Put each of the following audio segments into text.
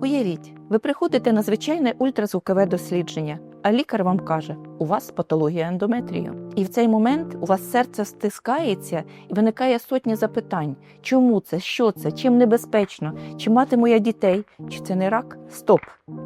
Уявіть, ви приходите на звичайне ультразвукове дослідження, а лікар вам каже, у вас патологія ендометрію. І в цей момент у вас серце стискається і виникає сотні запитань: чому це, що це, чим небезпечно, чи матиму я дітей, чи це не рак? Стоп!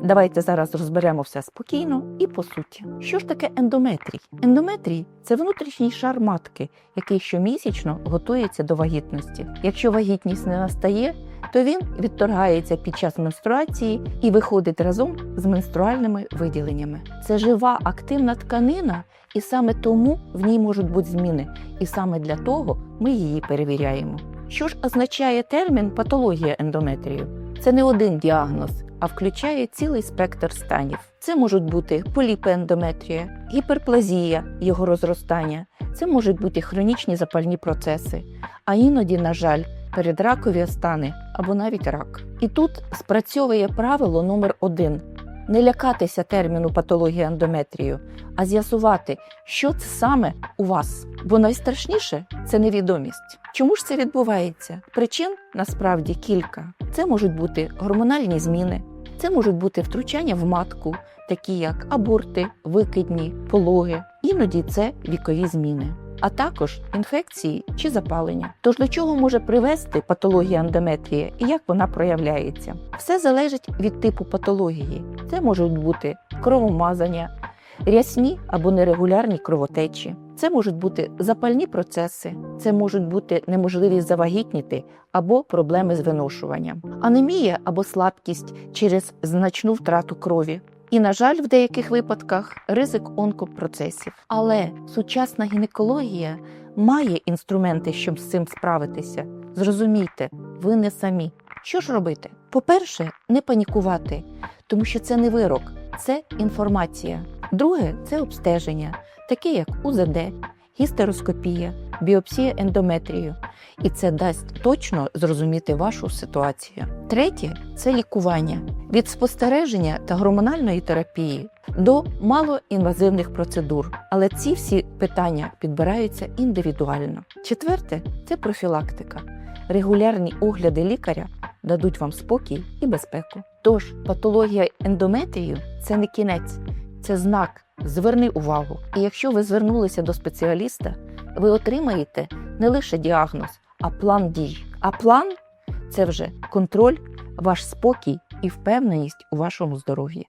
Давайте зараз розберемо все спокійно і по суті. Що ж таке ендометрій? Ендометрій це внутрішній шар матки, який щомісячно готується до вагітності. Якщо вагітність не настає, то він відторгається під час менструації і виходить разом з менструальними виділеннями. Це жива активна тканина, і саме тому в ній можуть бути зміни. І саме для того ми її перевіряємо. Що ж означає термін патологія ендометрію? Це не один діагноз, а включає цілий спектр станів. Це можуть бути поліпи ендометрія, гіперплазія, його розростання, це можуть бути хронічні запальні процеси, а іноді, на жаль, передракові стани або навіть рак. І тут спрацьовує правило номер один: не лякатися терміну патологія ендометрію, а з'ясувати, що це саме у вас. Бо найстрашніше це невідомість. Чому ж це відбувається? Причин насправді кілька. Це можуть бути гормональні зміни, це можуть бути втручання в матку, такі як аборти, викидні, пологи. Іноді це вікові зміни. А також інфекції чи запалення. Тож до чого може привести патологія ендометрія і як вона проявляється? Все залежить від типу патології. Це можуть бути кровомазання, рясні або нерегулярні кровотечі. Це можуть бути запальні процеси, це можуть бути неможливість завагітніти або проблеми з виношуванням, анемія або слабкість через значну втрату крові. І, на жаль, в деяких випадках ризик онкопроцесів. Але сучасна гінекологія має інструменти, щоб з цим справитися. Зрозумійте, ви не самі. Що ж робити? По-перше, не панікувати, тому що це не вирок, це інформація. Друге це обстеження, таке як УЗД, гістероскопія, біопсія ендометрію. І це дасть точно зрозуміти вашу ситуацію. Третє це лікування від спостереження та гормональної терапії до малоінвазивних процедур. Але ці всі питання підбираються індивідуально. Четверте це профілактика. Регулярні огляди лікаря дадуть вам спокій і безпеку. Тож патологія ендометрію це не кінець, це знак. Зверни увагу. І якщо ви звернулися до спеціаліста, ви отримаєте не лише діагноз, а план дій. А план це вже контроль, ваш спокій і впевненість у вашому здоров'ї.